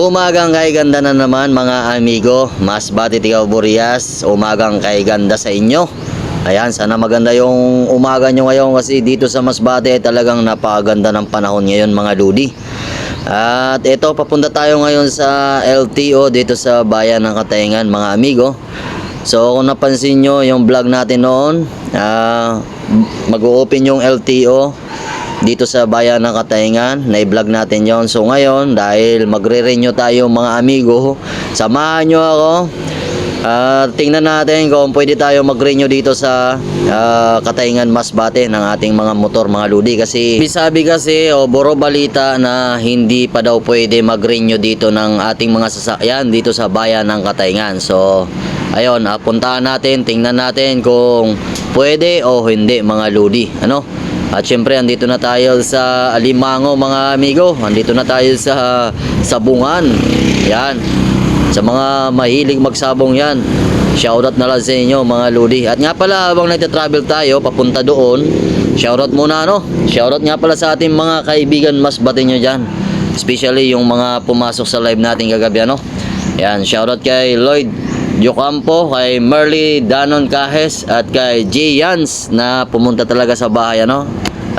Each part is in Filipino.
Umagang kay ganda na naman mga amigo. Mas bati tigaw Burias. Umagang kay ganda sa inyo. Ayan, sana maganda yung umaga nyo ngayon kasi dito sa Masbate talagang napakaganda ng panahon ngayon mga ludi. At ito, papunta tayo ngayon sa LTO dito sa bayan ng Katayngan mga amigo. So kung napansin nyo yung vlog natin noon, ah, mag-open yung LTO dito sa bayan ng Katayngan. Na-vlog natin yon So ngayon, dahil magre-renew tayo mga amigo, samahan nyo ako. Ah, tingnan natin kung pwede tayo mag-renew dito sa ah, Katayngan Masbate ng ating mga motor mga ludi kasi sabi kasi o boro balita na hindi pa daw pwede mag-renew dito ng ating mga sasakyan dito sa bayan ng Katayngan. So ayun, ah, puntahan natin, tingnan natin kung pwede o hindi mga ludi. Ano? At syempre, andito na tayo sa Alimango mga amigo. Andito na tayo sa Sabungan. Yan. Sa mga mahilig magsabong yan. Shoutout na lang sa inyo mga ludi. At nga pala habang nagta-travel tayo papunta doon, shoutout muna no. Shoutout nga pala sa ating mga kaibigan mas bati nyo dyan. Especially yung mga pumasok sa live natin kagabi ano. Yan, shoutout kay Lloyd Yocampo, kay Merly Danon Cajes at kay Jay Yans na pumunta talaga sa bahay ano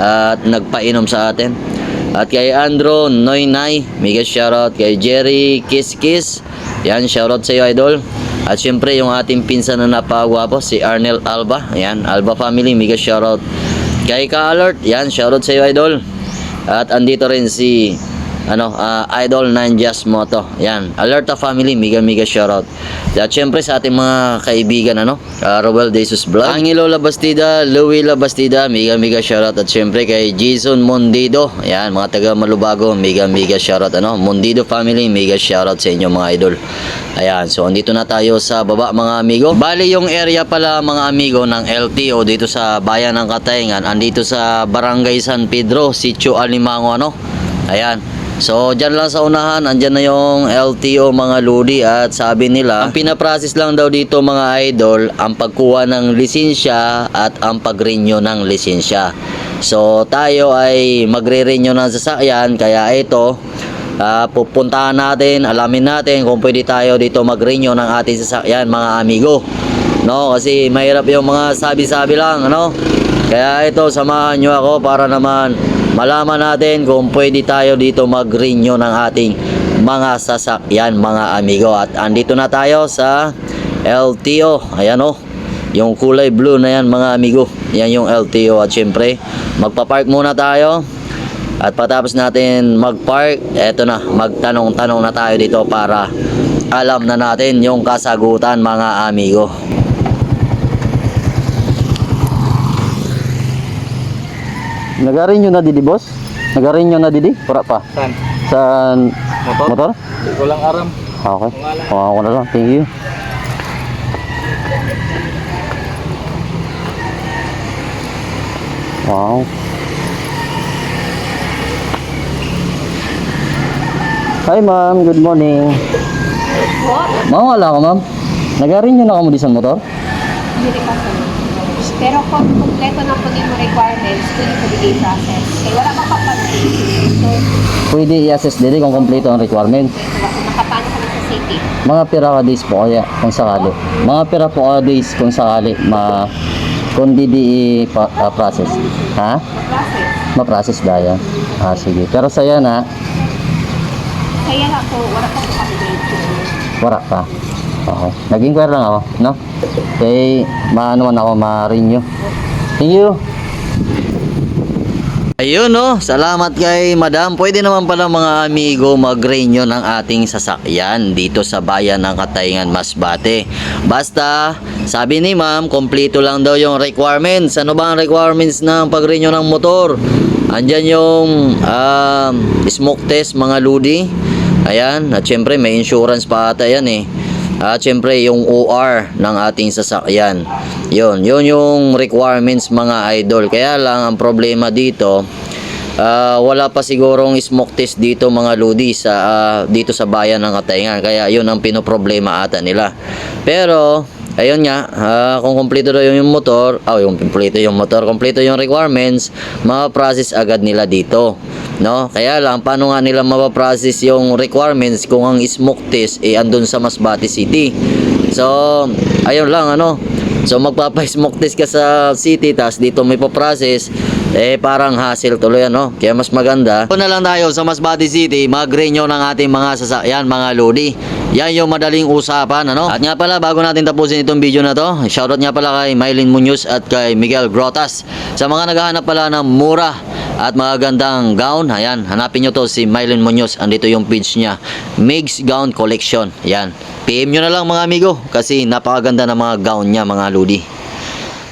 at nagpainom sa atin. At kay Andro Noynay, mega shoutout kay Jerry Kiss Kiss. Yan, shoutout sa iyo idol. At syempre yung ating pinsan na napagwapo si Arnel Alba. Yan, Alba family, mega shoutout. Kay Ka-Alert, yan, shoutout sa iyo idol. At andito rin si ano, ah, Idol Nanjas Moto. Yan, Alerta family, mega mega shoutout. At syempre sa ating mga kaibigan ano, uh, Roel Jesus Vlog, Angelo Labastida, Louie Labastida, mega mega shoutout at syempre kay Jason Mondido. Yan, mga taga Malubago, mega mega shoutout ano. Mondido family, mega shoutout sa inyo mga idol. Ayan, so andito na tayo sa baba mga amigo. Bali yung area pala mga amigo ng LTO dito sa bayan ng Katayngan, andito sa Barangay San Pedro, Sitio Alimango ano. Ayan. So, dyan lang sa unahan, andyan na yung LTO mga ludi at sabi nila, ang pinaprocess lang daw dito mga idol, ang pagkuha ng lisensya at ang pag-renew ng lisensya. So, tayo ay magre-renew ng sasakyan, kaya ito, ah, pupuntahan natin, alamin natin kung pwede tayo dito mag-renew ng ating sasakyan mga amigo. No, kasi mahirap yung mga sabi-sabi lang, ano? Kaya ito, samahan nyo ako para naman malaman natin kung pwede tayo dito mag-renew ng ating mga sasakyan mga amigo. At andito na tayo sa LTO. Ayan o. Yung kulay blue na yan mga amigo. Yan yung LTO. At syempre, magpa-park muna tayo. At patapos natin mag-park, eto na, magtanong-tanong na tayo dito para alam na natin yung kasagutan mga amigo. Nagarin nyo na didi boss? Nagarin nyo na didi? Pura pa. Saan? Sa Motor? motor? Hindi ko lang aram. Ah, Okay. Kuha ko na lang. Thank you. Wow. Hi ma'am, good morning. Ma'am, wala ka ma'am. Nagarin nyo na ka mo di sa motor? Hindi pa. Pero kung kumpleto na po din mo requirements, pwede po din process. Kaya wala pa papansin. So, Pwede i-assess din kung kompleto ang requirement. nakapano kami sa city. Mga pira ka days po kaya kung sakali. Mga pira po ka days kung sakali ma kung di di pa, ah, process. Ha? Process. Ma-process daya. Ah, sige. Pero saya na, Kaya nga po, wala pa po kami grade wala pa. Okay. Nag-inquire lang ako, no? Kaya maano man ako ma-renew. Thank you. Ayun no, salamat kay Madam. Pwede naman pala mga amigo mag-renew ng ating sasakyan dito sa bayan ng Katayngan, Masbate. Basta, sabi ni Ma'am, kompleto lang daw yung requirements. Ano ba ang requirements ng pag-renew ng motor? Andyan yung um, smoke test mga ludi. Ayan, at syempre may insurance pa ata yan eh. At syempre yung OR ng ating sasakyan. Yun, yun yung requirements mga idol. Kaya lang ang problema dito, ah, wala pa sigurong smoke test dito mga ludi sa ah, dito sa bayan ng Katayngan. Kaya yun ang pinoproblema ata nila. Pero ayun nga, ah, kung kumpleto daw yung motor, oh, yung kumpleto yung motor, kumpleto yung requirements, ma-process agad nila dito. No? Kaya lang, paano nga nila ma-process yung requirements kung ang smoke test eh andun sa Masbate City. So, ayun lang ano. So magpapa-smoke test ka sa city tas dito may pa-process eh parang hassle tuloy ano. Kaya mas maganda. Ito na lang tayo sa Masbate City, mag-renew ng ating mga sasakyan, mga lodi. Yan yung madaling usapan ano. At nga pala bago natin tapusin itong video na to, shoutout nga pala kay Mylene Munoz at kay Miguel Grotas. Sa mga naghahanap pala ng mura at magagandang gown, ayan, hanapin nyo to si Mylene Munoz. Andito yung page niya. Migs Gown Collection. Yan. PM nyo na lang mga amigo kasi napakaganda ng mga gown niya mga lodi.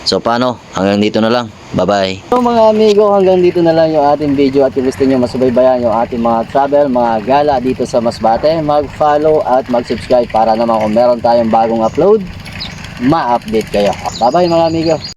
So paano? Hanggang dito na lang. Bye-bye. So mga amigo, hanggang dito na lang yung ating video at gusto nyo masubaybayan yung ating mga travel, mga gala dito sa Masbate, mag-follow at mag-subscribe para naman kung meron tayong bagong upload, ma-update kayo. Bye-bye mga amigo.